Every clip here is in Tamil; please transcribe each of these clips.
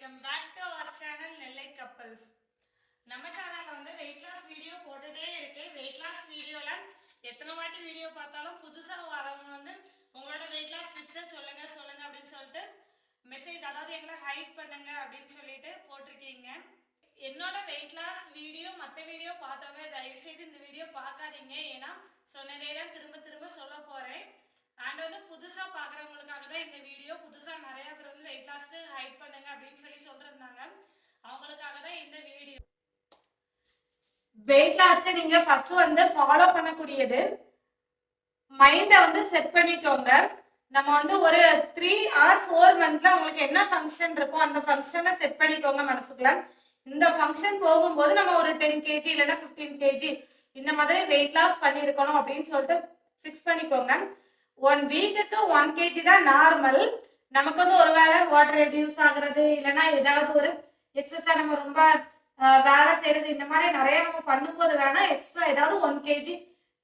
Welcome back to our channel Nellai couples நம்ம சேனலில் வந்து வெயிட் லாஸ் வீடியோ போட்டுகிட்டே இருக்கு. வெயிட் லாஸ் வீடியோவில் எத்தனை வாட்டி வீடியோ பார்த்தாலும் புதுசாக வரவங்க வந்து உங்களோட வெயிட் லாஸ் டிப்ஸை சொல்லுங்க சொல்லுங்க அப்படின்னு சொல்லிட்டு மெசேஜ் அதாவது எங்களை ஹைட் பண்ணுங்க அப்படின்னு சொல்லிட்டு போட்டிருக்கீங்க. என்னோட வெயிட் லாஸ் வீடியோ மற்ற வீடியோ பார்த்தவங்க தயவு செய்து இந்த வீடியோ பார்க்காதீங்க. ஏன்னா சொன்னதே தான் திரும்ப திரும்ப சொல்ல போகிறேன் அண்ட் வந்து புதுசா பாக்குறவங்களுக்காக தான் இந்த வீடியோ புதுசா நிறைய பேர் வந்து வெயிட் லாஸ்க்கு ஹைட் பண்ணுங்க அப்படின்னு சொல்லி சொல்லிருந்தாங்க. அவங்களுக்காக தான் இந்த வீடியோ வெயிட் லாஸ்க்கு நீங்க ஃபர்ஸ்ட் வந்து ஃபாலோ பண்ணக்கூடியது. மைண்டை வந்து செட் பண்ணிக்கோங்க. நம்ம வந்து ஒரு த்ரீ ஆர் ஃபோர் மந்த்ல உங்களுக்கு என்ன ஃபங்க்ஷன் இருக்கோ அந்த ஃபங்க்ஷனை செட் பண்ணிக்கோங்க மனசுக்குள்ள. இந்த ஃபங்க்ஷன் போகும்போது நம்ம ஒரு டென் கேஜி இல்லைன்னா ஃபிஃப்டீன் கேஜி இந்த மாதிரி வெயிட் லாஸ் பண்ணியிருக்கணும் அப்படின்னு சொல்லிட்டு ஃபிக்ஸ் பண்ணிக்கோங்க. ஒன் வீக்குக்கு ஒன் கேஜி தான் நார்மல் நமக்கு வந்து ஒரு வேளை வாட்டர் ரெடியூஸ் ஆகுறது இல்லைன்னா ஏதாவது ஒரு எக்ஸசைஸ் நம்ம ரொம்ப வேலை செய்யறது இந்த மாதிரி நிறைய நம்ம பண்ணும்போது வேணா எக்ஸ்ட்ரா ஏதாவது ஒன் கேஜி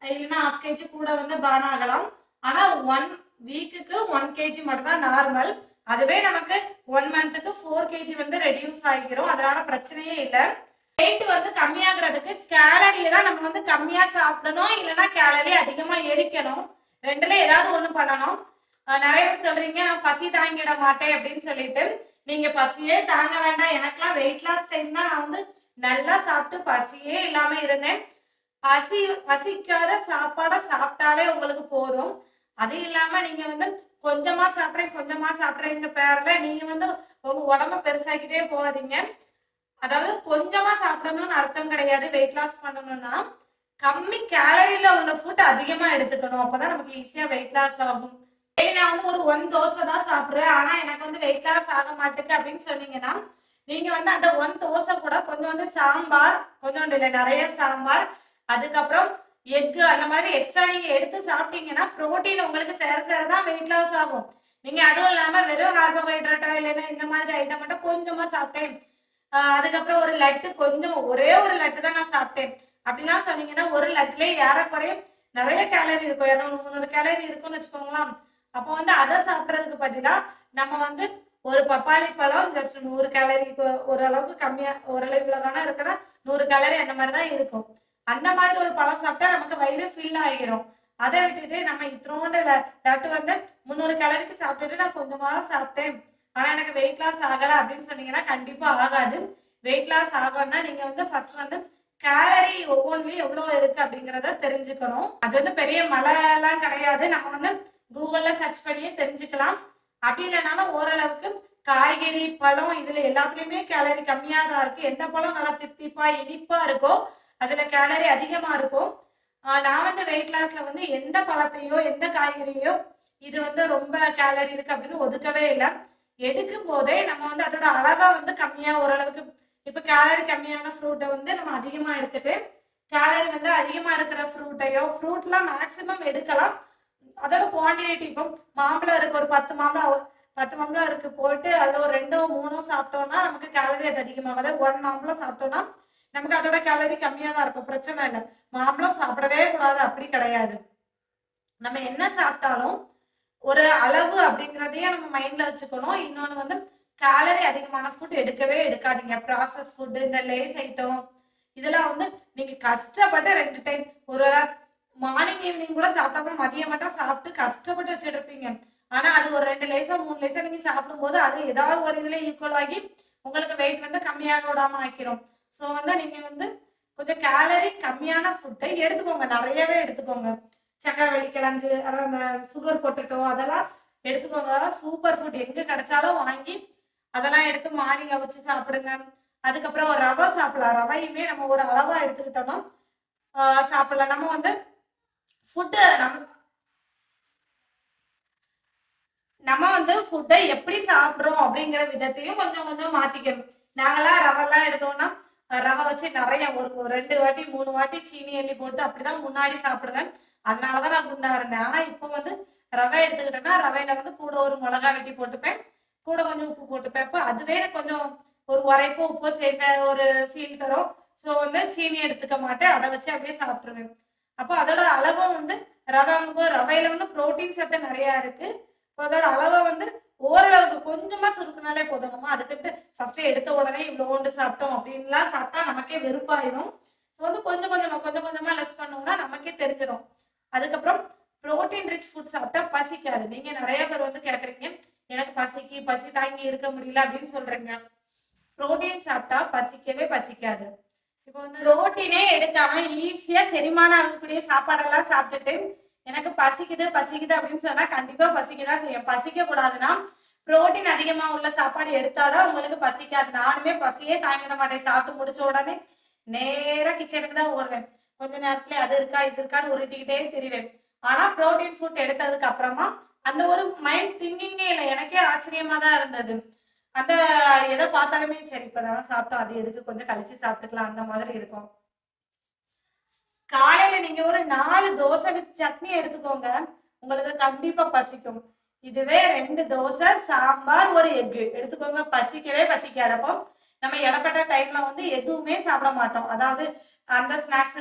இல்லைன்னா ஹாஃப் கேஜி கூட வந்து பான் ஆகலாம். ஆனா ஒன் வீக்குக்கு ஒன் கேஜி மட்டும் தான் நார்மல் அதுவே நமக்கு ஒன் மந்த்துக்கு ஃபோர் கேஜி வந்து ரெடியூஸ் ஆகிக்கிறோம் அதனால பிரச்சனையே இல்லை. வெயிட் வந்து கம்மியாகிறதுக்கு கேலரியை தான் நம்ம வந்து கம்மியா சாப்பிடணும் இல்லைன்னா கேலரி அதிகமா எரிக்கணும். ரெண்டுல ஏதாவது ஒண்ணு பண்ணணும். நிறைய பேர் சொல்றீங்க நான் பசி தாங்கிட மாட்டேன் அப்படின்னு சொல்லிட்டு. நீங்க பசியே தாங்க வேண்டாம். எனக்கெல்லாம் வெயிட் லாஸ் டைம் தான். நான் வந்து நல்லா சாப்பிட்டு பசியே இல்லாம இருந்தேன். பசி பசிக்காத சாப்பாடை சாப்பிட்டாலே உங்களுக்கு போதும். அது இல்லாம நீங்க வந்து கொஞ்சமா சாப்பிட்றேன் கொஞ்சமா சாப்பிட்றேங்க பேர்ல நீங்க வந்து உங்க உடம்ப பெருசாக்கிட்டே போகாதீங்க. அதாவது கொஞ்சமா சாப்பிடணும்னு அர்த்தம் கிடையாது. வெயிட் லாஸ் பண்ணணும்னா கம்மி கேலரியில உள்ள ஃபுட் அதிகமா எடுத்துக்கணும். அப்பதான் நமக்கு ஈஸியா வெயிட் லாஸ் ஆகும். சரி நான் வந்து ஒரு ஒன் தோசை தான் சாப்பிடுறேன். ஆனா எனக்கு வந்து வெயிட் லாஸ் ஆக மாட்டேங்குது அப்படின்னு சொன்னீங்கன்னா நீங்க வந்து அந்த ஒன் தோசை கூட கொஞ்சோண்டு சாம்பார் கொஞ்சோண்டு இல்லை நிறைய சாம்பார் அதுக்கப்புறம் எக்கு அந்த மாதிரி எக்ஸ்ட்ரா நீங்க எடுத்து சாப்பிட்டீங்கன்னா புரோட்டீன் உங்களுக்கு சேர சேர தான் வெயிட் லாஸ் ஆகும். நீங்க அதுவும் இல்லாம வெறும் கார்போஹைட்ரேட்டா இல்லைன்னா இந்த மாதிரி ஐட்டம் மட்டும் கொஞ்சமா சாப்பிட்டேன். ஆஹ் அதுக்கப்புறம் ஒரு லட்டு கொஞ்சம் ஒரே ஒரு லட்டு தான் நான் சாப்பிட்டேன். அப்படிலாம் சொன்னீங்கன்னா ஒரு லட்டுல ஏறக்குறைய நிறைய கேலரி இருக்கும். இரநூறு முந்நூறு கேலரி இருக்கும்னு வச்சுக்கோங்களேன். அப்போ வந்து அதை சாப்பிட்றதுக்கு பதிலா நம்ம வந்து ஒரு பப்பாளி பழம் ஜஸ்ட் நூறு கேலரி ஓரளவுக்கு கம்மியா ஓரளவு இவ்வளவுனா இருக்குன்னா நூறு கேலரி அந்த மாதிரி தான் இருக்கும். அந்த மாதிரி ஒரு பழம் சாப்பிட்டா நமக்கு வயிறு ஃபில் ஆகிரும் அதை விட்டுட்டு நம்ம இத்தனோண்டு லட்டு வந்து முந்நூறு கேலரிக்கு சாப்பிட்டுட்டு நான் கொஞ்சமாக சாப்பிட்டேன். ஆனா எனக்கு வெயிட் லாஸ் ஆகலை அப்படின்னு சொன்னீங்கன்னா கண்டிப்பா ஆகாது. வெயிட் லாஸ் ஆகணும்னா நீங்க வந்து ஃபர்ஸ்ட் வந்து கேலரி ஒவ்வொன்றுலயும் எவ்வளவு இருக்கு அப்படிங்கிறத தெரிஞ்சுக்கணும். அது வந்து பெரிய மலைலாம் கிடையாது. நம்ம வந்து கூகுள்ல சர்ச் பண்ணியே தெரிஞ்சுக்கலாம். அப்படி இல்லைனாலும் ஓரளவுக்கு காய்கறி பழம் இதுல எல்லாத்துலயுமே கேலரி கம்மியா தான் இருக்கு. எந்த பழம் நல்லா தித்திப்பா இனிப்பா இருக்கோ அதுல கேலரி அதிகமா இருக்கும் நான் வந்து வெயிட் லாஸ்ல வந்து எந்த பழத்தையோ எந்த காய்கறியோ இது வந்து ரொம்ப கேலரி இருக்கு அப்படின்னு ஒதுக்கவே இல்லை. எடுக்கும் போதே நம்ம வந்து அதோட அளவா வந்து கம்மியா ஓரளவுக்கு இப்போ கேலரி கம்மியான ஃப்ரூட்டை வந்து நம்ம அதிகமாக எடுத்துட்டு கேலரி வந்து அதிகமாக இருக்கிற ஃப்ரூட்டையோ ஃப்ரூட்லாம் மேக்சிமம் எடுக்கலாம். அதோட குவான்டிட்டி இப்போ மாம்பழம் இருக்கு ஒரு பத்து மாம்பழம் பத்து மாம்பழம் இருக்கு போட்டு அதில் ஒரு ரெண்டோ மூணோ சாப்பிட்டோம்னா நமக்கு கேலரி அது அதிகமாகாது. ஒன் மாம்பழம் சாப்பிட்டோம்னா நமக்கு அதோட கேலரி கம்மியாக தான் இருக்கும். பிரச்சனை இல்லை. மாம்பழம் சாப்பிடவே கூடாது. அப்படி கிடையாது. நம்ம என்ன சாப்பிட்டாலும் ஒரு அளவு அப்படிங்கிறதையே நம்ம மைண்ட்ல வச்சுக்கணும். இன்னொன்று வந்து கேலரி அதிகமான ஃபுட் எடுக்கவே எடுக்காதீங்க. ப்ராசஸ் ஃபுட்டு இந்த லேஸ் ஐட்டம் இதெல்லாம் வந்து நீங்க கஷ்டப்பட்டு ரெண்டு டைம் ஒரு மார்னிங் ஈவினிங் கூட சாப்பிட்டாம மதியம் மட்டும் சாப்பிட்டு கஷ்டப்பட்டு வச்சுட்டு ஆனால் ஆனா அது ஒரு ரெண்டு லேசா மூணு லேசா நீங்க சாப்பிடும்போது அது ஏதாவது ஒரு இதுல ஈக்குவல் ஆகி உங்களுக்கு வெயிட் வந்து கம்மியாக விடாம ஆக்கிரும். ஸோ வந்து நீங்க வந்து கொஞ்சம் கேலரி கம்மியான ஃபுட்டை எடுத்துக்கோங்க. நிறையவே எடுத்துக்கோங்க. சக்கரை வெள்ளிக்கிழங்கு அதான் அந்த சுகர் பொட்டட்டோ அதெல்லாம் எடுத்துக்கோங்க. அதெல்லாம் சூப்பர் ஃபுட் எங்க கிடைச்சாலும் வாங்கி அதெல்லாம் எடுத்து மார்னிங் அவிச்சு சாப்பிடுங்க. அதுக்கப்புறம் ரவை சாப்பிடலாம். ரவையுமே நம்ம ஒரு அளவா எடுத்துக்கிட்டோம்னா சாப்பிடலாம். நம்ம வந்து ஃபுட்டு நம்ம நம்ம வந்து ஃபுட்டை எப்படி சாப்பிட்றோம் அப்படிங்கிற விதத்தையும் கொஞ்சம் கொஞ்சம் மாத்திக்கணும். நாங்களாம் ரவெல்லாம் எடுத்தோம்னா ரவை வச்சு நிறைய ஒரு ஒரு ரெண்டு வாட்டி மூணு வாட்டி சீனி எள்ளி போட்டு அப்படிதான் முன்னாடி சாப்பிடுவேன். அதனாலதான் நான் குண்டா இருந்தேன். ஆனா இப்போ வந்து ரவை எடுத்துக்கிட்டேன்னா ரவையில வந்து கூட ஒரு மிளகா வெட்டி போட்டுப்பேன். கூட கொஞ்சம் உப்பு போட்டுப்பேன் அதுவே எனக்கு கொஞ்சம் ஒரு உரைப்போ உப்போ சேர்த்த ஒரு ஃபீல் தரும். ஸோ வந்து சீனி எடுத்துக்க மாட்டேன். அதை வச்சு அப்படியே சாப்பிட்ருவேன் அப்போ அதோட அளவும் வந்து ரவாங்கும்போது ரவையில வந்து புரோட்டீன் சத்து நிறையா இருக்கு. இப்போ அதோட அளவை வந்து ஓரளவுக்கு கொஞ்சமா சுருக்குனாலே போதும் அதுக்கிட்டு ஃபர்ஸ்ட் எடுத்த உடனே இவ்வளோண்டு சாப்பிட்டோம் அப்படின்லாம் சாப்பிட்டா நமக்கே வெறுப்பாயிடும் ஸோ வந்து கொஞ்சம் கொஞ்சமா கொஞ்சம் கொஞ்சமா லெஸ் பண்ணோம்னா நமக்கே தெரிஞ்சிடும் அதுக்கப்புறம் ப்ரோட்டீன் ரிச் ஃபுட் சாப்பிட்டா பசிக்காது. நீங்க நிறைய பேர் வந்து கேக்குறீங்க. பசிக்கு பசி தாங்கி இருக்க முடியல அப்படின்னு சொல்றீங்க. புரோட்டீன் சாப்பிட்டா பசிக்கவே பசிக்காது. இப்போ வந்து புரோட்டீனே எடுக்காம ஈஸியா செரிமானம் ஆகக்கூடிய சாப்பாடெல்லாம் சாப்பிட்டுட்டு எனக்கு பசிக்குது பசிக்குது அப்படின்னு சொன்னா கண்டிப்பா பசிக்கதான் செய்யும். பசிக்க கூடாதுன்னா புரோட்டீன் அதிகமா உள்ள சாப்பாடு எடுத்தாதான் உங்களுக்கு பசிக்காது. நானுமே பசியே தாங்கிட மாட்டேன். சாப்பிட்டு முடிச்ச உடனே நேரா கிச்சனுக்கு தான் ஓடுவேன். கொஞ்ச நேரத்துல அது இருக்கா இது இருக்கான்னு உருட்டிக்கிட்டே தெரிவேன். ஆனா புரோட்டீன் ஃபுட் எடுத்ததுக்கு அப்புறமா அந்த ஒரு மைண்ட் திங்கிங்கே இல்லை எனக்கே ஆச்சரியமா தான் இருந்தது. அந்த எதை பார்த்தாலுமே சரி இப்பதானே சாப்பிட்டோம் அது எதுக்கு? கொஞ்சம் கழிச்சு சாப்பிட்டுக்கலாம் அந்த மாதிரி இருக்கும். காலையில நீங்க ஒரு நாலு தோசை வித் சட்னி எடுத்துக்கோங்க உங்களுக்கு கண்டிப்பா பசிக்கும். இதுவே ரெண்டு தோசை சாம்பார் ஒரு எக்கு. எடுத்துக்கோங்க பசிக்கவே பசிக்காதப்போ நம்ம இடப்பட்ட டைம்ல வந்து எதுவுமே சாப்பிட மாட்டோம். அதாவது அந்த ஸ்நாக்ஸ்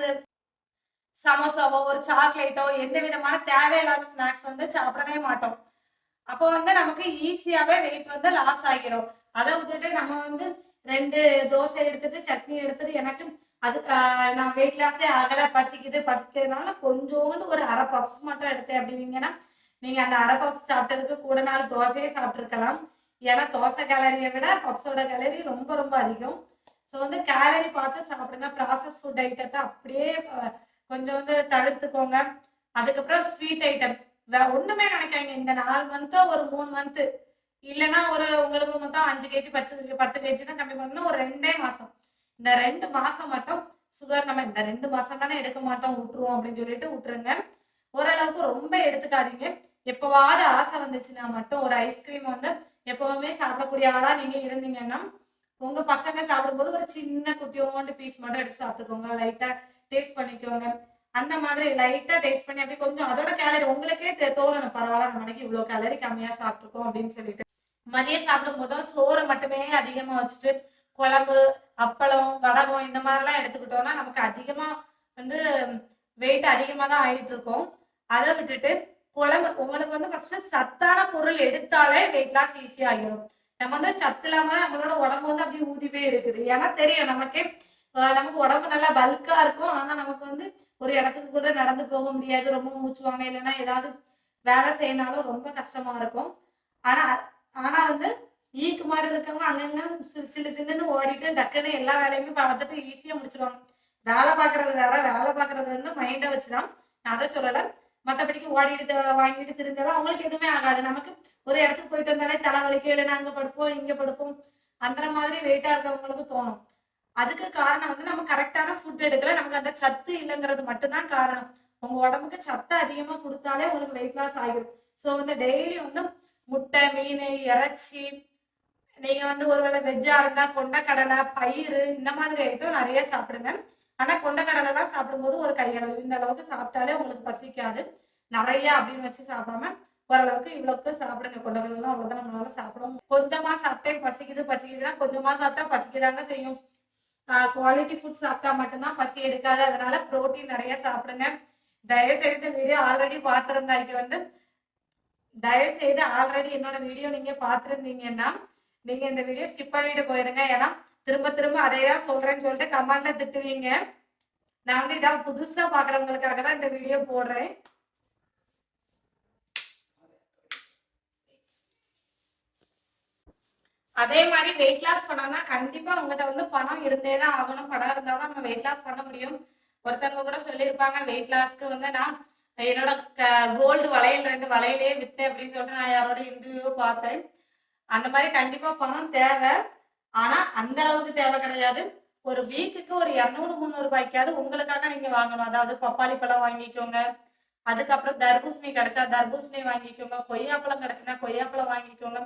சமோசாவோ ஒரு சாக்லேட்டோ எந்த விதமான தேவையில்லாத ஸ்நாக்ஸ் வந்து சாப்பிடவே மாட்டோம். அப்போ வந்து நமக்கு ஈஸியாவே வெயிட் வந்து லாஸ் ஆகிரும். அதை விட்டுட்டு நம்ம வந்து ரெண்டு தோசை எடுத்துட்டு சட்னி எடுத்துட்டு எனக்கு அது நான் வெயிட் லாஸே ஆகல பசிக்குது பசிக்கிறதுனால கொஞ்சோண்டு ஒரு அரை பப்ஸ் மட்டும் எடுத்தேன் அப்படின்னீங்கன்னா நீங்க அந்த அரை பப்ஸ் சாப்பிட்டதுக்கு கூட நாலு தோசையே சாப்பிட்டுருக்கலாம். ஏன்னா தோசை கேலரியை விட பப்ஸோட கேலரி ரொம்ப ரொம்ப அதிகம். ஸோ வந்து கேலரி பார்த்து சாப்பிடுங்க. ப்ராசஸ் ஃபுட் ஐட்டத்தை அப்படியே கொஞ்சம் வந்து தவிர்த்துக்கோங்க. அதுக்கப்புறம் ஸ்வீட் ஐட்டம் ஒண்ணுமே நினைக்காதீங்க. இந்த நாலு மந்த்தோ ஒரு மூணு மந்த்து இல்லைன்னா ஒரு உங்களுக்கு மொத்தம் அஞ்சு கேஜி பத்து பத்து கேஜி தான் கம்மி பண்ணணும். ஒரு ரெண்டே மாசம். இந்த ரெண்டு மாசம் மட்டும் சுகர் நம்ம இந்த ரெண்டு மாசம் தானே எடுக்க மாட்டோம். விட்டுருவோம் அப்படின்னு சொல்லிட்டு விட்டுருங்க ஓரளவுக்கு ரொம்ப எடுத்துக்காதீங்க. எப்பவாவது ஆசை வந்துச்சுன்னா மட்டும் ஒரு ஐஸ்கிரீம் வந்து எப்பவுமே சாப்பிடக்கூடிய ஆளா நீங்க இருந்தீங்கன்னா உங்க பசங்க சாப்பிடும்போது ஒரு சின்ன குட்டியோண்டு பீஸ் மட்டும் எடுத்து சாப்பிட்டுக்கோங்க. லைட்டா டேஸ்ட் பண்ணிக்கோங்க. அந்த மாதிரி லைட்டா டேஸ்ட் பண்ணி அப்படியே கொஞ்சம் அதோட கேலரி உங்களுக்கே தோணும் தோணணும் பரவாயில்ல நம்ம மணிக்கு இவ்வளவு கேலரி கம்மியா சாப்பிட்டுருக்கோம் அப்படின்னு சொல்லிட்டு. மதியம் சாப்பிடும் போதும் சோறு மட்டுமே அதிகமா வச்சுட்டு குழம்பு அப்பளம் வடகம் இந்த மாதிரிலாம் எடுத்துக்கிட்டோம்னா நமக்கு அதிகமா வந்து வெயிட் அதிகமா தான் ஆயிட்டு இருக்கும். அதை விட்டுட்டு குழம்பு உங்களுக்கு வந்து ஃபர்ஸ்ட் சத்தான பொருள் எடுத்தாலே வெயிட் லாஸ் ஈஸியா ஆகிரும். நம்ம வந்து சத்து இல்லாம நம்மளோட உடம்பு வந்து அப்படியே ஊதிவே இருக்குது. ஏன்னா தெரியும் நமக்கே நமக்கு உடம்பு நல்லா பல்கா இருக்கும். ஆனா நமக்கு வந்து ஒரு இடத்துக்கு கூட நடந்து போக முடியாது. ரொம்ப மூச்சுவாங்க. இல்லைன்னா ஏதாவது வேலை செய்யனாலும் ரொம்ப கஷ்டமா இருக்கும். ஆனா ஆனா வந்து ஈக்கு மாதிரி இருக்கவங்க அங்கங்க சின்ன சின்னன்னு ஓடிட்டு டக்குன்னு எல்லா வேலையுமே பார்த்துட்டு ஈஸியா முடிச்சிருவாங்க. வேலை பார்க்கறது வேற. வேலை பார்க்கறது வந்து மைண்டை வச்சுதான். நான் அதை சொல்லலை. மற்றபடிக்கு ஓடிட்டு த- வாங்கிட்டு திருந்தாலும் அவங்களுக்கு எதுவுமே ஆகாது. நமக்கு ஒரு இடத்துக்கு போயிட்டு வந்தாலே தலைவலிக்கும் இல்லைன்னா அங்க படுப்போம் இங்க படுப்போம். அந்த மாதிரி வெயிட்டா இருக்கவங்களுக்கு தோணும். அதுக்கு காரணம் வந்து நம்ம கரெக்டான ஃபுட் எடுக்கல. நமக்கு அந்த சத்து இல்லைங்கிறது மட்டும்தான் காரணம். உங்க உடம்புக்கு சத்து அதிகமா கொடுத்தாலே உங்களுக்கு வெயிட் லாஸ் ஆகிடும் ஸோ வந்து டெய்லி வந்து முட்டை மீன் இறைச்சி நீங்க வந்து ஒருவேளை வெஜ்ஜா இருந்தா கொண்டக்கடலை பயிர் இந்த மாதிரி ஐட்டம் நிறைய சாப்பிடுங்க. ஆனா கொண்டக்கடலைலாம் சாப்பிடும்போது ஒரு கையளவு. இந்த அளவுக்கு சாப்பிட்டாலே உங்களுக்கு பசிக்காது. நிறைய அப்படின்னு வச்சு சாப்பிடாம ஓரளவுக்கு இவ்வளவுக்கு சாப்பிடுங்க. கொண்டக்கடலாம் அவ்வளவுதான் நம்மளால சாப்பிடும் கொஞ்சமா சாப்பிட்டேன் பசிக்குது பசிக்குதுன்னா கொஞ்சமா சாப்பிட்டா பசிக்குதாங்க செய்யும். குவாலிட்டி ஃபுட் சாப்பிட்டா மட்டும்தான் பசி எடுக்காது. அதனால புரோட்டீன் நிறைய சாப்பிடுங்க. தயவு செய்து வீடியோ ஆல்ரெடி பார்த்துருந்தாய்க்கு வந்து தயவு செய்து ஆல்ரெடி என்னோட வீடியோ நீங்க பார்த்துருந்தீங்கன்னா நீங்க இந்த வீடியோ ஸ்கிப் பண்ணிட்டு போயிருங்க. ஏன்னா திரும்ப திரும்ப அதே தான் சொல்றேன்னு சொல்லிட்டு கமெண்ட்ல திட்டுவீங்க. நான் வந்து இதான் புதுசா பாக்குறவங்களுக்காக தான் இந்த வீடியோ போடுறேன். அதே மாதிரி வெயிட் லாஸ் பண்ணோம்னா கண்டிப்பா உங்ககிட்ட வந்து பணம் இருந்தே தான் ஆகணும். பணம் இருந்தா தான் நம்ம வெயிட் லாஸ் பண்ண முடியும். ஒருத்தவங்க கூட சொல்லியிருப்பாங்க வெயிட் லாஸ்க்கு வந்து நான் என்னோட கோல்டு வளையல் ரெண்டு வளையலே வித்தேன் அப்படின்னு சொல்லிட்டு நான் யாரோட இன்டர்வியூ பார்த்தேன். அந்த மாதிரி கண்டிப்பா பணம் தேவை. ஆனா அந்த அளவுக்கு தேவை கிடையாது. ஒரு வீக்குக்கு ஒரு இரநூறு முந்நூறு ரூபாய்க்காவது உங்களுக்காக நீங்க வாங்கணும். அதாவது பப்பாளி பழம் வாங்கிக்கோங்க. அதுக்கப்புறம் தர்பூசணி கிடைச்சா தர்பூசணி வாங்கிக்கோங்க. கொய்யாப்பழம் கிடைச்சுன்னா கொய்யாப்பழம் வாங்கிக்கோங்க.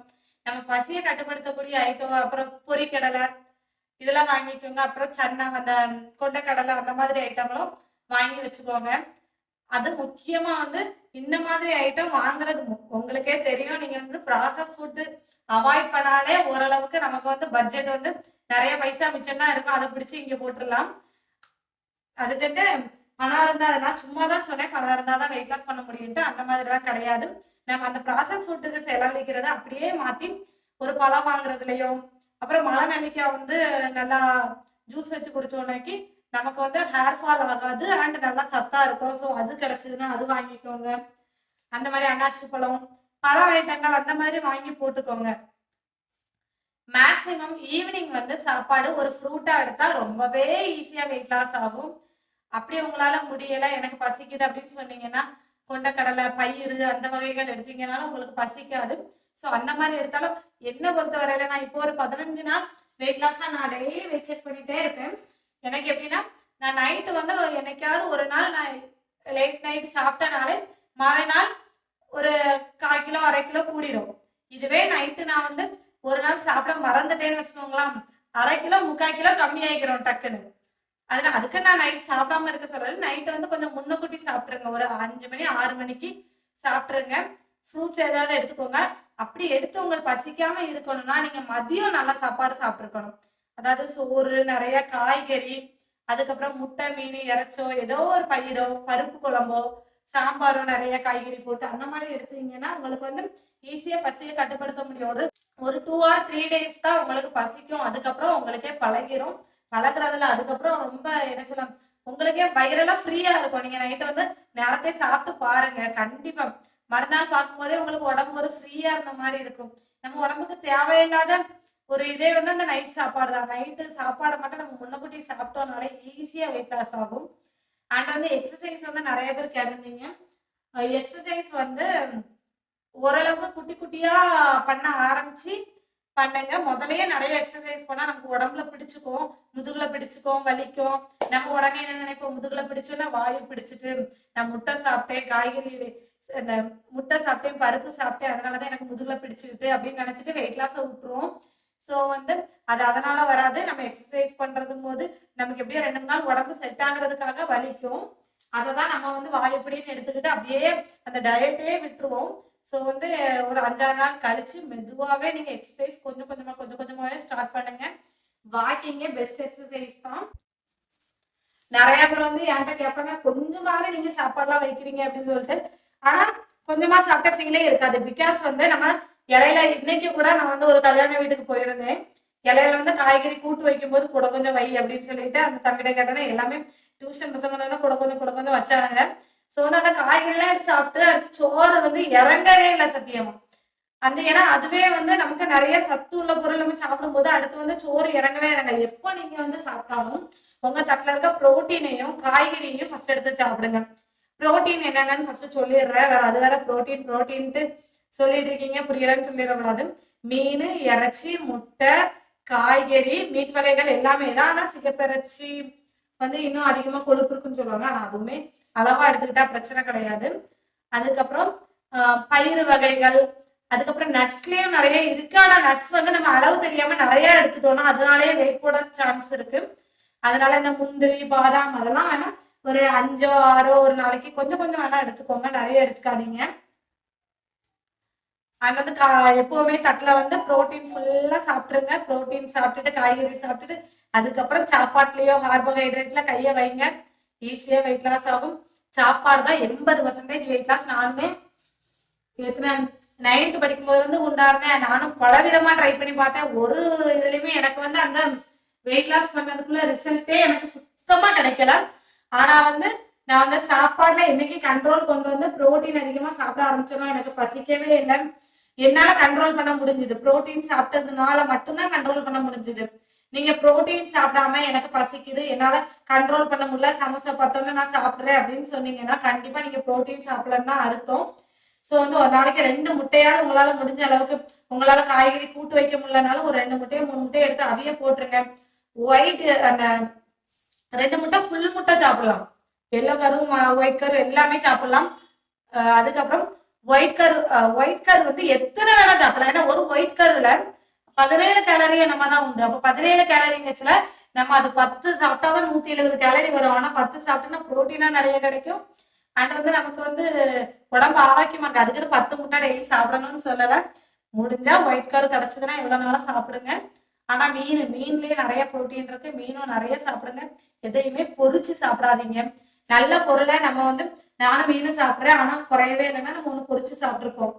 நம்ம பசியை கட்டுப்படுத்தக்கூடிய ஐட்டம் அப்புறம் பொரிக்கடலை இதெல்லாம் வாங்கிக்கோங்க. அப்புறம் சன்னா அந்த கொண்டைக்கடலை அந்த மாதிரி ஐட்டங்களும் வாங்கி வச்சுக்கோங்க. அது முக்கியமா வந்து இந்த மாதிரி ஐட்டம் வாங்குறது உங்களுக்கே தெரியும். நீங்க வந்து ப்ராசஸ் ஃபுட்டு அவாய்ட் பண்ணாலே ஓரளவுக்கு நமக்கு வந்து பட்ஜெட் வந்து நிறைய பைசா மிச்சம் தான் இருக்கும். அதை பிடிச்சு இங்க போட்டுடலாம். அதுக்கிட்ட பணம் இருந்தா நான் சும்மா தான் சொன்னேன். பணம் இருந்தா தான் வெயிட் லாஸ் பண்ண முடியும்ட்டு அந்த மாதிரிலாம் கிடையாது. நம்ம அந்த ப்ராசஸ் ஃபுட்டுக்கு செலவழிக்கிறத அப்படியே மாத்தி ஒரு பழம் வாங்குறதுலயோ அப்புறம் மழை நெல்லிக்காய் வந்து நல்லா ஜூஸ் வச்சு குடிச்சோன்னாக்கி நமக்கு வந்து ஹேர் ஃபால் ஆகாது அண்ட் நல்லா சத்தா இருக்கும். ஸோ அது கிடைச்சதுன்னா அது வாங்கிக்கோங்க. அந்த மாதிரி அன்னாச்சி பழம் பழ ஐட்டங்கள் அந்த மாதிரி வாங்கி போட்டுக்கோங்க. மேக்சிமம் ஈவினிங் வந்து சாப்பாடு ஒரு ஃப்ரூட்டா எடுத்தா ரொம்பவே ஈஸியா வெயிட் லாஸ் ஆகும். அப்படி உங்களால முடியல எனக்கு பசிக்குது அப்படின்னு சொன்னீங்கன்னா கொண்டக்கடலை பயிறு அந்த வகைகள் எடுத்தீங்கனாலும் உங்களுக்கு பசிக்காது. ஸோ அந்த மாதிரி எடுத்தாலும் என்ன பொறுத்த வரையில நான் இப்போ ஒரு பதினஞ்சு நாள் வெயிட் லாஸ்ல நான் டெய்லி வெயிட் செக் பண்ணிட்டே இருப்பேன். எனக்கு எப்படின்னா நான் நைட்டு வந்து என்னைக்காவது ஒரு நாள் நான் லேட் நைட் சாப்பிட்டனாலே மறுநாள் ஒரு கால் கிலோ அரை கிலோ கூடிரும். இதுவே நைட்டு நான் வந்து ஒரு நாள் சாப்பிட மறந்துட்டேன்னு வச்சுக்கோங்களேன். அரை கிலோ முக்கால் கிலோ கம்மி ஆகிக்கிறோம் டக்குன்னு. அதனால அதுக்கு நான் நைட் சாப்பிடாம இருக்க சொல்லல. நைட்டு வந்து கொஞ்சம் முன்னக்கூட்டி சாப்பிட்டுருங்க. ஒரு அஞ்சு மணி ஆறு மணிக்கு சாப்பிட்டுருங்க. ஃப்ரூட்ஸ் ஏதாவது எடுத்துக்கோங்க. அப்படி எடுத்து உங்களுக்கு பசிக்காம இருக்கணும்னா நீங்க மதியம் நல்லா சாப்பாடு சாப்பிட்ருக்கணும் அதாவது சோறு நிறைய காய்கறி அதுக்கப்புறம் முட்டை மீன் இறைச்சோ ஏதோ ஒரு பயிரோ பருப்பு குழம்போ சாம்பாரோ நிறைய காய்கறி போட்டு அந்த மாதிரி எடுத்தீங்கன்னா உங்களுக்கு வந்து ஈஸியா பசியை கட்டுப்படுத்த முடியும். ஒரு ஒரு டூ ஆர் த்ரீ டேஸ் தான் உங்களுக்கு பசிக்கும். அதுக்கப்புறம் உங்களுக்கே பழகிரும். பழகுறதுல அதுக்கப்புறம் ரொம்ப என்ன சொல்லலாம் உங்களுக்கே வயிறெல்லாம் ஃப்ரீயா இருக்கும். நீங்க நைட்டு வந்து நேரத்தை சாப்பிட்டு பாருங்க. கண்டிப்பா. மறுநாள் பார்க்கும்போதே உங்களுக்கு உடம்பு ஒரு ஃப்ரீயா இருந்த மாதிரி இருக்கும். நம்ம உடம்புக்கு தேவையில்லாத ஒரு இதே வந்து அந்த நைட் சாப்பாடு தான். நைட்டு சாப்பாடை மட்டும் நம்ம முன்னக்கூட்டி சாப்பிட்டோம்னாலே ஈஸியா வெயிட் லாஸ் ஆகும். அண்ட் வந்து எக்ஸசைஸ் வந்து நிறைய பேர் கேட்டிருந்தீங்க. எக்ஸசைஸ் வந்து ஓரளவுக்கு குட்டி குட்டியா பண்ண ஆரம்பிச்சு பண்ணுங்க. முதல்லயே நிறைய எக்ஸசைஸ் பண்ணா நமக்கு உடம்புல பிடிச்சுக்கும் முதுகுல பிடிச்சுக்கும் வலிக்கும். நம்ம உடனே என்ன நினைப்போம்? முதுகுல பிடிச்சோன்னா வாயு பிடிச்சிட்டு நான் முட்டை சாப்பிட்டேன் காய்கறி இந்த முட்டை சாப்பிட்டேன் பருப்பு சாப்பிட்டேன் அதனாலதான் எனக்கு முதுகுல பிடிச்சிருக்கு அப்படின்னு நினைச்சிட்டு வெயிட் லாஸை விட்டுருவோம். ஸோ வந்து அது அதனால வராது. நம்ம எக்ஸசைஸ் பண்றதும் போது நமக்கு எப்படியும் ரெண்டு மூணு நாள் உடம்பு செட் ஆகுறதுக்காக வலிக்கும். அதை தான் நம்ம வந்து வாய்ப்படின்னு எடுத்துக்கிட்டு அப்படியே அந்த டயட்டே விட்டுருவோம். ஸோ வந்து ஒரு அஞ்சாறு நாள் கழிச்சு மெதுவாகவே நீங்கள் எக்ஸசைஸ் கொஞ்சம் கொஞ்சமாக கொஞ்சம் கொஞ்சமாகவே ஸ்டார்ட் பண்ணுங்க. வாக்கிங்கே பெஸ்ட் எக்ஸசைஸ் தான். நிறைய பேர் வந்து என்கிட்ட கேட்பாங்க கொஞ்சமாவே நீங்க சாப்பாடுலாம் வைக்கிறீங்க அப்படின்னு சொல்லிட்டு. ஆனா கொஞ்சமா சாப்பிட்ட ஃபீலே இருக்காது. பிகாஸ் வந்து நம்ம இலையில இன்னைக்கு கூட நான் வந்து ஒரு கல்யாண வீட்டுக்கு போயிருந்தேன். இலையில வந்து காய்கறி கூட்டு வைக்கும் போது கூட கொஞ்சம் வை அப்படின்னு சொல்லிட்டு அந்த தம்பிட்ட கேட்டேன்னா எல்லாமே டியூஷன் பசங்க கூட கொஞ்சம் கூட கொஞ்சம் வச்சானுங்க ஸோ வந்து அந்த காய்கறிலாம் எடுத்து சாப்பிட்டு அடுத்து சோறு வந்து இறங்கவே இல்லை சத்தியமா. அந்த ஏன்னா அதுவே வந்து நமக்கு நிறைய சத்து உள்ள பொருள் நம்ம சாப்பிடும்போது அடுத்து வந்து சோறு இறங்கவே இறங்காது எப்போ நீங்க வந்து சாப்பிட்டாலும் உங்க தட்டில் இருக்க புரோட்டீனையும் காய்கறியையும் ஃபர்ஸ்ட் எடுத்து சாப்பிடுங்க. புரோட்டீன் என்னென்னு ஃபர்ஸ்ட் சொல்லிடுறேன். வேற அது வேற புரோட்டீன் புரோட்டீன்ட்டு சொல்லிட்டு இருக்கீங்க. புரியலன்னு சொல்லிடக்கூடாது. மீன் இறைச்சி முட்டை காய்கறி மீட் வகைகள் எல்லாமே தான். ஆனா சிகப்பிறைச்சி வந்து இன்னும் அதிகமா கொழுப்பு இருக்குன்னு சொல்லுவாங்க. ஆனா அதுவுமே அளவா எடுத்துக்கிட்டா பிரச்சனை கிடையாது. அதுக்கப்புறம் ஆஹ் பயிறு வகைகள் அதுக்கப்புறம் நட்ஸ்லயும் நிறைய இருக்கு. ஆனா நட்ஸ் வந்து நம்ம அளவு தெரியாம நிறைய எடுத்துட்டோம்னா அதனாலயே வெயிட் போட சான்ஸ் இருக்கு. அதனால இந்த முந்திரி பாதாம் அதெல்லாம் வேணா ஒரு அஞ்சோ ஆறோ ஒரு நாளைக்கு கொஞ்சம் கொஞ்சம் வேணா எடுத்துக்கோங்க. நிறைய எடுத்துக்காதீங்க. அங்க வந்து கா எப்பவுமே தட்டுல வந்து புரோட்டீன் ஃபுல்லா சாப்பிட்டுருங்க. ப்ரோட்டீன் சாப்பிட்டுட்டு காய்கறி சாப்பிட்டுட்டு அதுக்கப்புறம் சாப்பாட்டுலயோ கார்போஹைட்ரேட்ல கையை வைங்க. ஈஸியா வெயிட் லாஸ் ஆகும். சாப்பாடு தான் எண்பது பர்சன்டேஜ் வெயிட் லாஸ் நானுமே எத்தனை நைன்த் படிக்கும் போது வந்து உண்டாருந்தேன். நானும் பல விதமா ட்ரை பண்ணி பார்த்தேன். ஒரு இதுலயுமே எனக்கு வந்து அந்த வெயிட் லாஸ் பண்ணதுக்குள்ள ரிசல்ட்டே எனக்கு சுத்தமா கிடைக்கல. ஆனா வந்து நான் வந்து சாப்பாடுல என்னைக்கு கண்ட்ரோல் கொண்டு வந்து புரோட்டீன் அதிகமா சாப்பிட ஆரம்பிச்சோன்னா எனக்கு பசிக்கவே இல்லை. என்னால கண்ட்ரோல் பண்ண முடிஞ்சது. புரோட்டீன் சாப்பிட்டதுனால மட்டும்தான் கண்ட்ரோல் பண்ண முடிஞ்சது. நீங்க புரோட்டீன் சாப்பிடாம எனக்கு பசிக்குது. என்னால கண்ட்ரோல் பண்ண முடியல. சமோசா பார்த்தோன்னே நான் சாப்பிடுறேன் அப்படின்னு சொன்னீங்கன்னா கண்டிப்பா நீங்க புரோட்டீன் சாப்பிடலன்னு தான் அர்த்தம். ஸோ வந்து ஒரு நாளைக்கு ரெண்டு முட்டையால உங்களால முடிஞ்ச அளவுக்கு உங்களால காய்கறி கூட்டு வைக்க முடியலனாலும் ஒரு ரெண்டு முட்டையை மூணு முட்டையை எடுத்து அவிய போட்டுருங்க. ஒயிட் அந்த ரெண்டு முட்டை ஃபுல் முட்டை சாப்பிடலாம். எல்லோ கரு ஒயிட் கரு எல்லாமே சாப்பிடலாம். அதுக்கப்புறம் ஒயிட் கரு ஒயிட் கரு வந்து எத்தனை வேணா சாப்பிடலாம். ஏன்னா ஒரு ஒயிட் கருல பதினேழு கேலரி நம்ம தான் உண்டு. அப்போ பதினேழு கேலரிங்கச்சுல நம்ம அது பத்து சாப்பிட்டா தான் நூத்தி எழுபது கேலரி வரும். ஆனா பத்து சாப்பிட்டோம்னா புரோட்டீனா நிறைய கிடைக்கும். அண்ட் வந்து நமக்கு வந்து உடம்பு ஆரோக்கியமா இருக்கு. அதுக்குன்னு பத்து முட்டை டெய்லி சாப்பிடணும்னு சொல்லல. முடிஞ்சா ஒயிட் கரு கிடைச்சதுன்னா எவ்வளவு நாளும் சாப்பிடுங்க. ஆனா மீன் மீன்லயே நிறைய ப்ரோட்டீன் இருக்கு. மீனும் நிறைய சாப்பிடுங்க. எதையுமே பொரிச்சு சாப்பிடாதீங்க. நல்ல பொருளை நம்ம வந்து நானும் மீன் சாப்பிடுறேன். ஆனா குறையவே இல்லைன்னா நம்ம ஒண்ணு பொரிச்சு சாப்பிட்ருப்போம்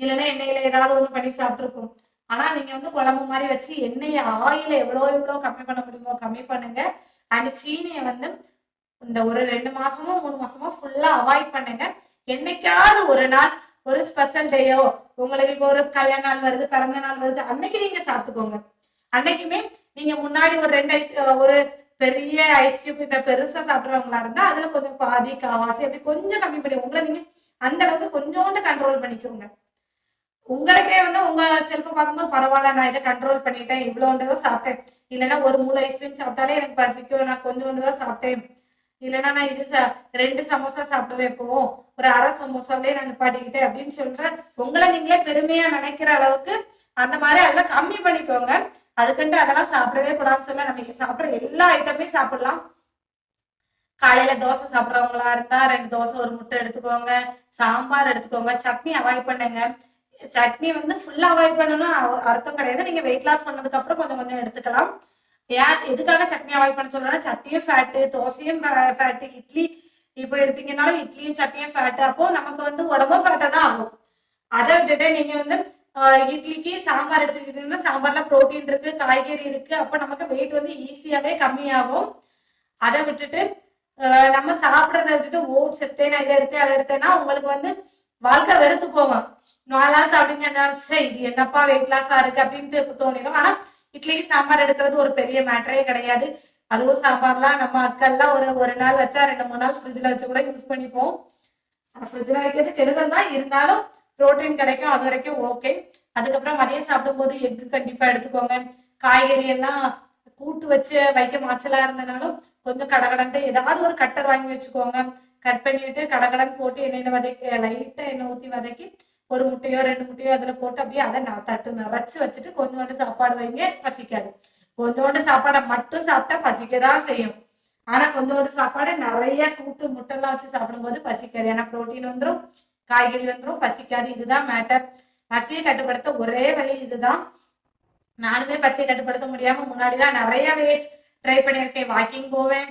இல்லைன்னா எண்ணெயில ஏதாவது ஒண்ணு பண்ணி சாப்பிட்டுருப்போம். ஆனா நீங்க வந்து குழம்பு மாதிரி வச்சு எண்ணெயை ஆயில எவ்வளோ எவ்வளோ கம்மி பண்ண முடியுமோ கம்மி பண்ணுங்க. அண்ட் சீனியை வந்து இந்த ஒரு ரெண்டு மாசமோ மூணு மாசமோ ஃபுல்லா அவாய்ட் பண்ணுங்க. என்னைக்காவது ஒரு நாள் ஒரு ஸ்பெஷல் டேயோ உங்களுக்கு இப்போ ஒரு கல்யாண நாள் வருது பிறந்த நாள் வருது அன்னைக்கு நீங்க சாப்பிட்டுக்கோங்க. அன்னைக்குமே நீங்க முன்னாடி ஒரு ரெண்டு ஐஸ் ஒரு பெரிய ஐஸ் கியூப் இந்த பெருசா சாப்பிடுறவங்களா இருந்தா அதுல கொஞ்சம் பாதி காவாசி அப்படி கொஞ்சம் கம்மி பண்ணி உங்களை நீங்க அந்த அளவுக்கு கொஞ்சோண்டு கண்ட்ரோல் பண்ணிக்கோங்க. உங்களுக்கே வந்து உங்க செல்ஃபை பார்க்கும்போது பரவாயில்ல நான் இதை கண்ட்ரோல் பண்ணிட்டேன் இவ்வளோண்டு சாப்பிட்டேன். இல்லைன்னா ஒரு மூணு ஐஸ்கிரீம் சாப்பிட்டாலே எனக்கு பசிக்கும் நான் கொஞ்சோண்டு தான் சாப்பிட்டேன். இல்லைன்னா நான் இது ச- ரெண்டு சமோசா சாப்பிடுவேன் போவோம் ஒரு அரை சமோசாலே நான் நிப்பாட்டிக்கிட்டேன் அப்படின்னு சொல்றேன். உங்களை நீங்களே பெருமையா நினைக்கிற அளவுக்கு அந்த மாதிரி அதெல்லாம் கம்மி பண்ணிக்கோங்க. அதுக்குன்ட்டு அதெல்லாம் சாப்பிடவே கூடாதுன்னு சொல்ல நம்ம சாப்பிட்ற சாப்பிடுற எல்லா ஐட்டமே சாப்பிடலாம். காலையில தோசை சாப்பிட்றவங்களா இருந்தா ரெண்டு தோசை ஒரு முட்டை எடுத்துக்கோங்க. சாம்பார் எடுத்துக்கோங்க. சட்னி அவாய்ட் பண்ணுங்க. சட்னி வந்து ஃபுல்லா அவாய்ட் பண்ணணும் அர்த்தம் கிடையாது. நீங்க வெயிட் லாஸ் பண்ணதுக்கு அப்புறம் கொஞ்சம் கொஞ்சம் எடுத்துக்கலாம். ஏன் எதுக்காக சட்னி அவாய்ட் பண்ண சொல்றேன்னா சட்னியும் ஃபேட்டு தோசையும் ஃபேட்டு இட்லி. இப்போ எடுத்தீங்கன்னாலும் இட்லியும் சட்னியும் ஃபேட்டு அப்போ நமக்கு வந்து உடம்பும் ஃபேட்டை தான் ஆகும். அதை விட்டுட்டு நீங்க வந்து இட்லிக்கு சாம்பார் எடுத்துக்கிட்டீங்கன்னா சாம்பார்ல புரோட்டீன் இருக்கு காய்கறி இருக்கு. அப்போ நமக்கு வெயிட் வந்து ஈஸியாவே கம்மியாகும். அதை விட்டுட்டு ஆஹ், நம்ம சாப்பிட்றத விட்டுட்டு ஓட்ஸ் எடுத்தேன் நான் இதை எடுத்தேன் அதை எடுத்தேன்னா உங்களுக்கு வந்து வாழ்க்கை வெறுத்து போகும். நாலு நாள் சாப்பிட்டீங்க சரி இது என்னப்பா வெயிட் லாஸா இருக்கு அப்படின்ட்டு தோணிடும். ஆனா இட்லிக்கு சாம்பார் எடுக்கிறது ஒரு பெரிய மேட்டரே கிடையாது. அதுவும் சாம்பார்லாம் நம்ம அக்கள்லாம் ஒரு ஒரு நாள் வச்சா ரெண்டு மூணு நாள் ஃப்ரிட்ஜில் வச்சு கூட யூஸ் பண்ணிப்போம். ஃப்ரிட்ஜில் வைக்கிறது கெடுதல் தான். இருந்தாலும் ப்ரோட்டீன் கிடைக்கும். அது வரைக்கும் ஓகே அதுக்கப்புறம் மதியம் சாப்பிடும்போது எக்கு கண்டிப்பா எடுத்துக்கோங்க. காய்கறி எல்லாம் கூட்டு வச்சு வைக்க மாச்சலா இருந்தனாலும் கொஞ்சம் கடகடன்ட்டு ஏதாவது ஒரு கட்டர் வாங்கி வச்சுக்கோங்க. கட் பண்ணிட்டு கடகடன் போட்டு எண்ணெயில வதக்கி லைட்டா எண்ணெய் ஊற்றி வதக்கி ஒரு முட்டையோ ரெண்டு முட்டையோ அதுல போட்டு அப்படியே அதை நான் தட்டு நிறைச்சு வச்சுட்டு கொஞ்சோண்டு சாப்பாடு வைங்க பசிக்காது. கொஞ்சோண்டு சாப்பாடை மட்டும் சாப்பிட்டா பசிக்கதான் செய்யும். ஆனா கொஞ்சோண்டு சாப்பாடு நிறைய கூட்டு முட்டைலாம் வச்சு சாப்பிடும்போது பசிக்காது. ஏன்னா புரோட்டீன் வந்துடும் காய்கறி வந்துடும் பசிக்காது. இதுதான் மேட்டர் பசியை கட்டுப்படுத்த ஒரே வழி இதுதான். நானுமே பசியை கட்டுப்படுத்த முடியாம முன்னாடிலாம் நிறைய வேஸ் ட்ரை பண்ணியிருக்கேன். வாக்கிங் போவேன்.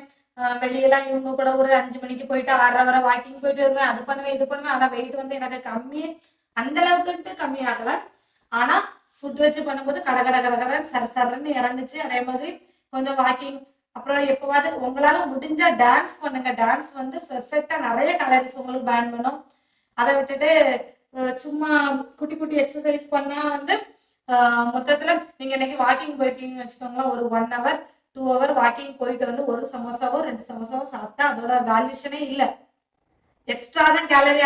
வெளியெல்லாம் இவங்க கூட ஒரு அஞ்சு மணிக்கு போயிட்டு ஆறரை வரை வாக்கிங் போயிட்டு வருவேன். அது பண்ணுவேன் இது பண்ணுவேன். ஆனா வெயிட் வந்து எனக்கு கம்மி. அந்த அளவுக்கு கம்மி ஆகல. ஆனா ஃபுட் வச்சு பண்ணும்போது கட கட கட கடன்னு சர சரன்னு இறங்குச்சு. அதே மாதிரி கொஞ்சம் வாக்கிங் அப்புறம் எப்பவாவது உங்களால முடிஞ்சா டான்ஸ் பண்ணுங்க. டான்ஸ் வந்து பெர்ஃபெக்டா நிறைய கலரிஸ் உங்களுக்கு பேன் பண்ணும். அதை விட்டுட்டு சும்மா குட்டி குட்டி எக்ஸசைஸ் பண்ணா வந்து மொத்தத்துல நீங்க இன்னைக்கு வாக்கிங் போயிருக்கீங்கன்னு வச்சுக்கோங்களேன். ஒரு one hour two hour walking போயிட்டு வந்து ஒரு சமோசாவோ ரெண்டு சமோசாவோ சாப்பிட்டா அதோட வேல்யூஷனே இல்லை. எக்ஸ்ட்ரா தான் கேலரி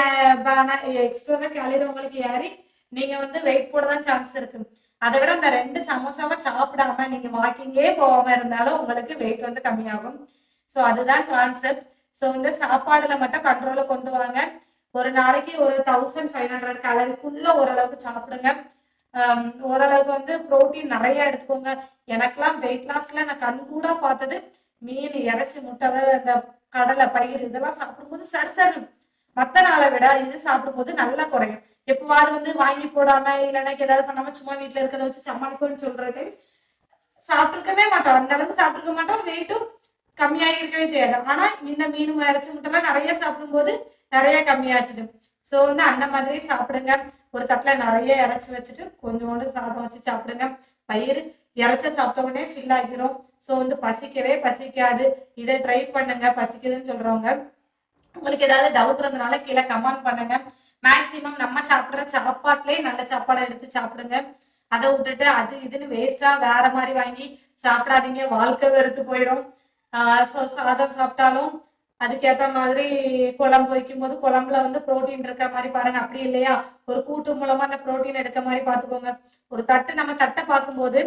எக்ஸ்ட்ரா தான் கேலரி உங்களுக்கு ஏறி நீங்க வந்து வெயிட் போட தான் சான்ஸ் இருக்கு. அதை விட அந்த ரெண்டு சமோசாவை சாப்பிடாம நீங்க வாக்கிங்கே போகாம இருந்தாலும் உங்களுக்கு வெயிட் வந்து கம்மியாகும். ஸோ அதுதான் கான்செப்ட் ஸோ இந்த சாப்பாடுல மட்டும் கண்ட்ரோல கொண்டு வாங்க. ஒரு நாளைக்கு ஒரு தௌசண்ட் ஃபைவ் ஹண்ட்ரட் கேலரிக்குள்ள ஓரளவுக்கு சாப்பிடுங்க. ஓரளவுக்கு வந்து புரோட்டீன் நிறைய எடுத்துக்கோங்க. எனக்கெல்லாம் வெயிட் லாஸ்ல நான் கண் கூட பார்த்தது. மீன் இறைச்சி முட்டை இந்த கடலை பயிர் இதெல்லாம் சாப்பிடும்போது சரி சரி. மத்த நாளை விட இது சாப்பிடும்போது நல்லா குறையும். எப்பவாவது வந்து வாங்கி போடாம இல்லைன்னா ஏதாவது பண்ணாம சும்மா வீட்டுல இருக்கிறத வச்சு சமாளிப்போம்னு சொல்றது சாப்பிட்டுருக்கவே மாட்டோம். அந்த அளவுக்கு சாப்பிட்டுருக்க மாட்டோம். வெயிட்டும் கம்மியாகி இருக்கவே செய்யாது. ஆனா இந்த மீன் இறைச்சி முட்டைலாம் நிறைய சாப்பிடும்போது நிறைய கம்மியாச்சுது. ஸோ வந்து அந்த மாதிரி சாப்பிடுங்க. ஒரு தட்டுல நிறைய இறைச்சி வச்சுட்டு கொஞ்சோண்டு சாதம் வச்சு சாப்பிடுங்க. பயிர் இறைச்ச சாப்பிட்ட உடனே ஃபில் ஆகிரும் ஸோ வந்து பசிக்கவே பசிக்காது. இதை ட்ரை பண்ணுங்க. பசிக்குதுன்னு சொல்றவங்க. உங்களுக்கு ஏதாவது டவுட் இருந்தனால கீழே கமெண்ட் பண்ணுங்க. மேக்சிமம் நம்ம சாப்பிடுற சாப்பாட்டுலயே நல்ல சாப்பாடை எடுத்து சாப்பிடுங்க. அதை விட்டுட்டு அது இதுன்னு வேஸ்டா வேற மாதிரி வாங்கி சாப்பிடாதீங்க. வாழ்க்கை வெறுத்து போயிடும் ஸோ சாதம் சாப்பிட்டாலும் அதுக்கேற்ற மாதிரி குழம்பு வைக்கும் போது குழம்புல வந்து புரோட்டீன் இருக்க மாதிரி பாருங்க. அப்படி இல்லையா? ஒரு கூட்டு மூலமா அந்த புரோட்டீன் எடுக்க மாதிரி பார்த்துக்கோங்க. ஒரு தட்டு நம்ம தட்டை பார்க்கும்போது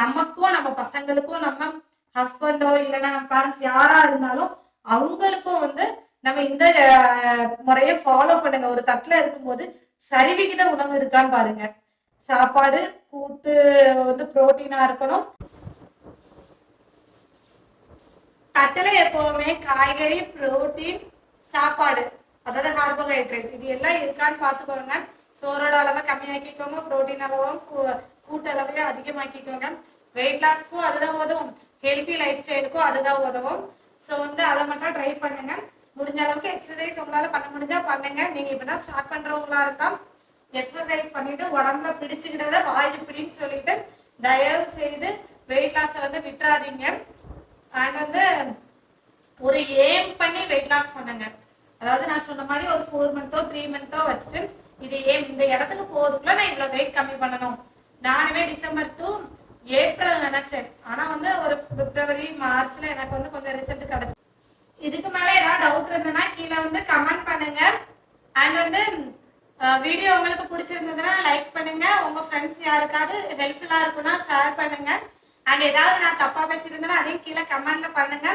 நமக்கும் நம்ம பசங்களுக்கும் நம்ம ஹஸ்பண்டோ இல்லைன்னா நம்ம பேரண்ட்ஸ் யாரா இருந்தாலும் அவங்களுக்கும் வந்து நம்ம இந்த முறையை ஃபாலோ பண்ணுங்க. ஒரு தட்டுல இருக்கும்போது சரிவிகித உணவு இருக்கான்னு பாருங்க. சாப்பாடு கூட்டு வந்து புரோட்டீனா இருக்கணும். தட்டுல எப்பவுமே காய்கறி புரோட்டீன் சாப்பாடு அதாவது கார்போஹைட்ரேட் இது எல்லாம் இருக்கான்னு பார்த்துக்கோங்க. சோறோட அளவை கம்மியாக்கிக்கோங்க புரோட்டீன் அளவும் கூ- அதிகமாக்கிக்கோங்க. வெயிட் லாஸ்க்கும் அதுதான் உதவும். ஹெல்த்தி லைஃப் ஸ்டைலுக்கும் அதுதான் உதவும். ஸோ வந்து அதை மட்டும் ட்ரை பண்ணுங்க. முடிஞ்ச அளவுக்கு எக்ஸசைஸ் உங்களால பண்ண முடிஞ்சா பண்ணுங்க. நீங்க இப்பதான் ஸ்டார்ட் பண்றவங்களா இருந்தால் எக்ஸசைஸ் பண்ணிட்டு உடம்ப பிடிச்சுக்கிட்டத வாயில் பிடின்னு சொல்லிட்டு தயவு செய்து வெயிட் லாஸை வந்து விட்டுறாதீங்க. அண்ட் வந்து ஒரு ஏம் பண்ணி வெயிட் லாஸ் பண்ணுங்க. அதாவது நான் சொன்ன மாதிரி ஒரு ஃபோர் மந்த்தோ த்ரீ மந்த்தோ வச்சுட்டு இது ஏம் இந்த இடத்துக்கு போகிறதுக்குள்ள நான் இவ்வளோ வெயிட் கம்மி பண்ணணும். நானுமே டிசம்பர் டு ஏப்ரல் நினைச்சேன். ஆனா வந்து ஒரு பிப்ரவரி மார்ச்ல எனக்கு வந்து கொஞ்சம் ரிசல்ட் கிடைச்சு. இதுக்கு மேல ஏதாவது டவுட் இருந்ததுன்னா கீழே வந்து கமெண்ட் பண்ணுங்க. அண்ட் வந்து வீடியோ உங்களுக்கு பிடிச்சிருந்ததுன்னா லைக் பண்ணுங்க. உங்க ஃப்ரெண்ட்ஸ் யாருக்காவது ஹெல்ப்ஃபுல்லா இருக்குன்னா ஷேர் பண்ணுங்க. அண்ட் ஏதாவது நான் தப்பா பேசியிருந்தேன்னா அதையும் கீழே கமெண்ட்ல பண்ணுங்க.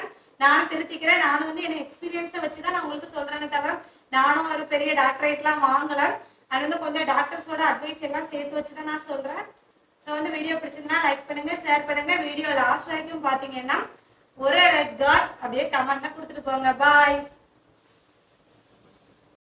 நானும் திருத்திக்கிறேன். நானும் வந்து என் எக்ஸ்பீரியன்ஸை வச்சு தான் நான் உங்களுக்கு சொல்றேன்னு தவிர நானும் ஒரு பெரிய டாக்டரேட்லாம் வாங்கல. அண்ட் வந்து கொஞ்சம் டாக்டர்ஸோட அட்வைஸ் எல்லாம் சேர்த்து வச்சு தான் நான் சொல்கிறேன் ஸோ வந்து வீடியோ பிடிச்சதுன்னா லைக் பண்ணுங்க ஷேர் பண்ணுங்க. வீடியோ லாஸ்ட் வரைக்கும் பார்த்தீங்கன்னா ஒரு ரெட் டாட் அப்படியே கமெண்ட்ல கொடுத்துட்டு போங்க. பாய்